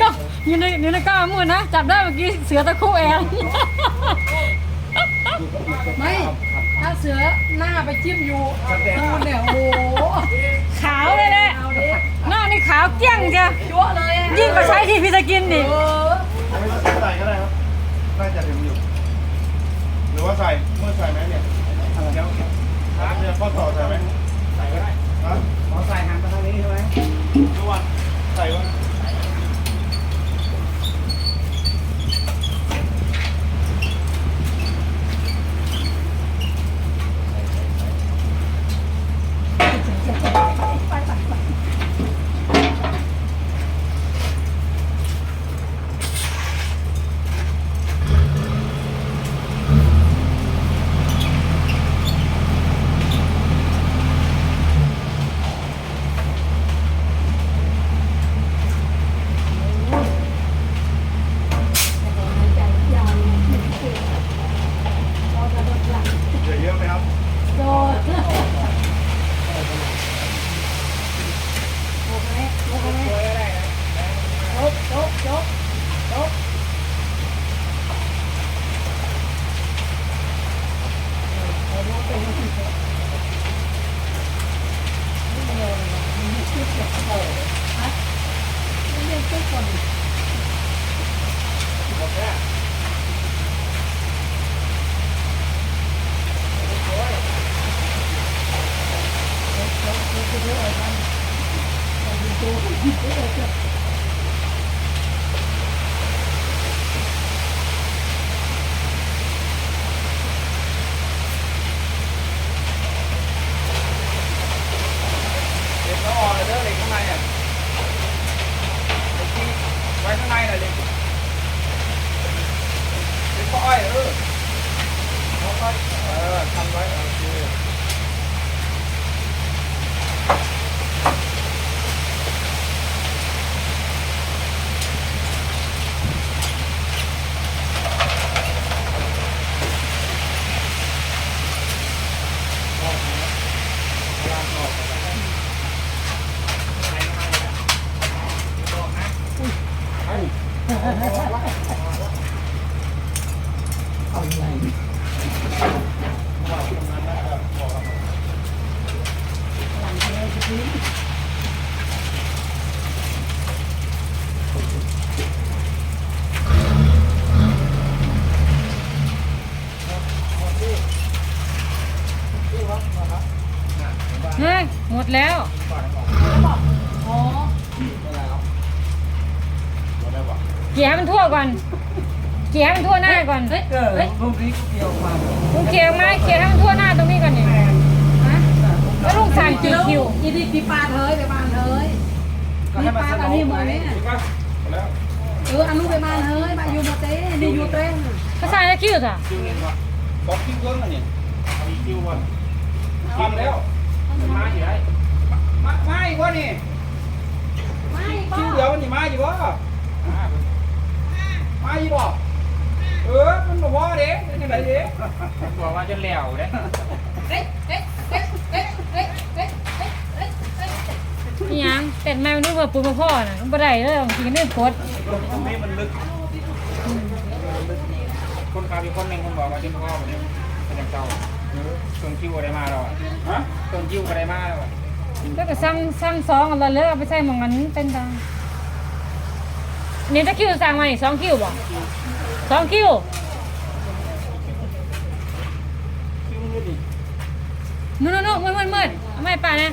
ก็อยู่ในอยู่ในก้ามือนะ จับได้เมื่อกี้เสือตะคุ่แอนไม่ ถ้าเสือหน้าไปจิ้มอยู่ดูเนี่ยโอ้โหขาวเลยแหละหน้านี่ขาวเกลี้ยงจ้ะจั่วเลยยิ่งกว่าใช้ที่พิสกินดิไม่ต้องใส่ก็ได้ครับน่าจะถึงอยู่หรือว่าใส่เมื่อใส่ไหมเนี่ยเดี๋ยวร้านเนี่ยข้อต่อใส่ไหมใส่ก็ได้ฮะ ขอใส่หันไปทางนี้ใช่ไหมดูว่าใส่ว่า เฮ้ยหมดแล้วอ๋อเกี่ยให้มันทั่วก่อน เกี่ยให้มันทั่วหน้าก่อนเฮ้ยเออเฮ้ยลูกนี้เกี่ยวมาลุงเกี่ยวมาเกี่ยให้มันทั่วหน้าตรงนี้ก่อนเนี่ยฮะแล้วลุงสั่งกี่คิวอีนี่ปีปาเธยไปบ้านเธยก็ให้มันสนุกไหมแล้วเอออันนู้นไปบ้านเธยมาอยู่มาเต้นี่อยู่เต้นเขาสั่งแล้วคิวจ้ะคิวเห็นปะบอกคิวเกินอันนี้มีคิววันทำแล้ว มันมาอยู่ได้มามาอีกวะนี่ไม่คิวป้าเดียวมันนี่มาอยู่วะมาอยู่บ่เออมันบอกว่าเด้เป็นยังไงเด้บอกว่าจะแล้วเด้เฮ้ยเฮ้ยเฮ้ยเฮ้ยเฮ้ยเฮ้ยเฮ้ยเฮ้ยเฮ้ยนี่ยังแต่แม่มันนึกว่าปูมาพ่อน่ะมันบ่ได้เลยบางทีก็เนื่องโคตรตรงนี้มันลึกคนขับอีกคนหนึ่งคนบอกว่าจิ้มพ่อแบบนี้เป็นอย่างเก่า ส่วนคิวอะไรมาแล้วอะฮะส่วนคิวอะไรมาแล้วอะแล้วก็สั่งสั่งสองเอาเลยเอาไปใส่หมองนั้นเป็นตานี่ถ้าคิวสั่งมานี่สองคิวบ่สองคิวคิวมันนี่นู่นนู่นนู่นมืดมืดมืดเอาไม่ป่านะ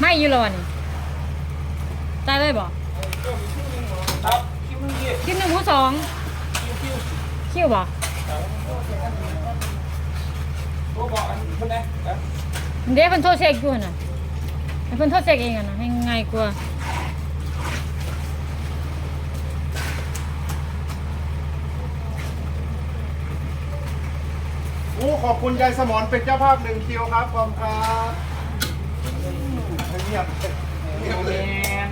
ไม่อยู่แล้วนี่ตายเลยบ่ครับคิวมันนี่คิวหนึ่งหัวสองคิวคิว คิวบ่ตัวบอกอันคนไหนครับเดี๋ยวเพิ่นโทรเช็คอยู่น่ะให้เพิ่นโทรเช็คเองอะนะให้ง่ายกว่าโอ้ขอบคุณยายสมรเป็นเจ้าภาพหนึ่งคิวครับขอบคุณครับเงียบเงียบเลย แมน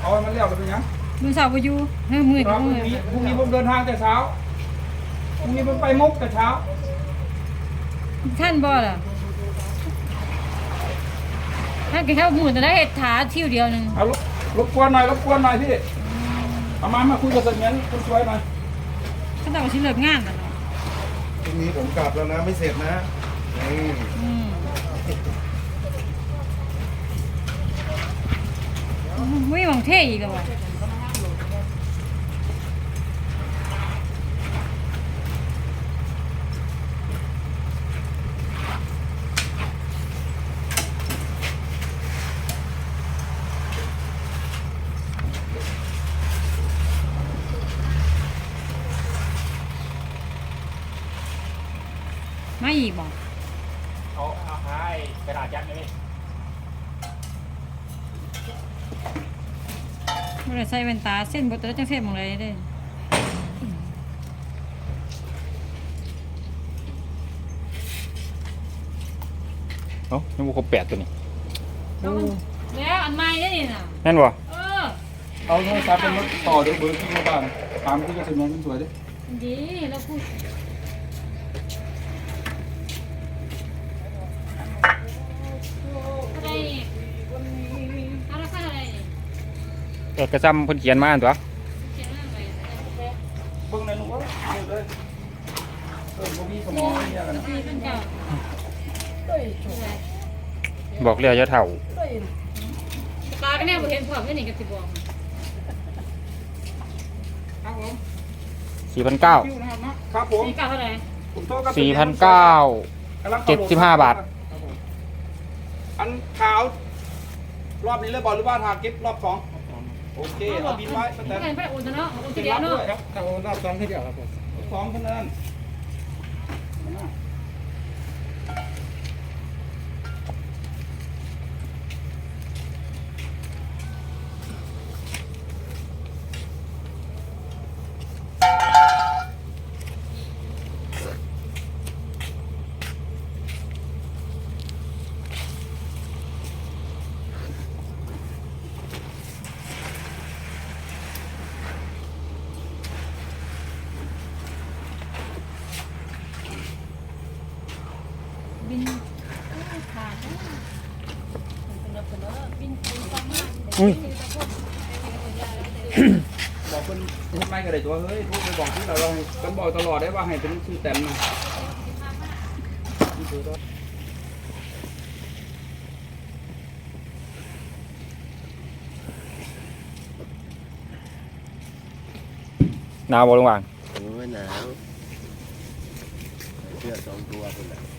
เอาให้มันเลี้ยวไปเป็นยัง มือ สาวบ่อยู่เฮ้ยมือพกัรุ่บงมือนี้พรุ่งนี้ผมเดินทางแต่เช้าพรุ่งนี้ผมไปมุกแต่เช้า ท่านบ่ล่ะถ้ากินข้าวหมูจะได้เห็ดถาทิวเดียวหนึงเอารบรบกวนหน่อยรบกวนหน่อยพี่เอามามาคุยกับเสมียนคนสวยหน่อยเขาต้องเอาชิ้นเลิกงานน่ะเนาะพรุ่งนี้ผมกลับแล้วนะไม่เสร็จนะนี่อืมไม่หวังเท่อีกแล้วว่ะ ไม่อีกบ่เอาเอาให้กระดาษยัดเลยไม่ได้ใส่แว่นตาเส้นบดแต่ละจังเส้นหมองเลยเด้เอ้ายังบ่ครบแปดตัวนี้แล้วอันใหม่ได้นี่น่ะแน่นบ่เออเอาโทรศัพท์เป็นรถต่อเดี๋ยวเบอร์ที่มาบ้านตามที่กับเสมียนคนสวยดิดีแล้วพู เอกสารเพิ่นเขียนมาอันตัวเขียนว่าอะไรเบิ่งในหนูว่าเอาเลยเออบ่มีสมองอะไรอย่างนั้นนี่เป็นเก่าบอกแล้วอย่าเฒ่าตาก็แน่บ่เห็นพร้อมนี่ก็สิบอกครับผม4,900คิวนะครับเนาะครับผมนี่เก่าเท่าไหร่ผมโทรกับ4,900กำลังเจ็ดสิบห้าบาทครับผมอันขาว รอบนี้เลยบอกหรือว่าทาเก็บรอบสอง โอเคเอาบินไว้ตั้งแต่ไม่ไปอุ่นเนาะอุ่นเป็นเดียรัวบเนาะด้วยครับเอารอบสองทีเดียวครับผม สองเท่านั้น บอกคนเฮ็ดไม่ก็ได้ตัวเฮ้ยโทรไปบอกที่เราเราให้กันบอกตลอดได้ว่าให้เป็นชื่อแต้มมาหนาวบ่ลงวางโอ้ยหนาวเสื้อสองตัวคนละ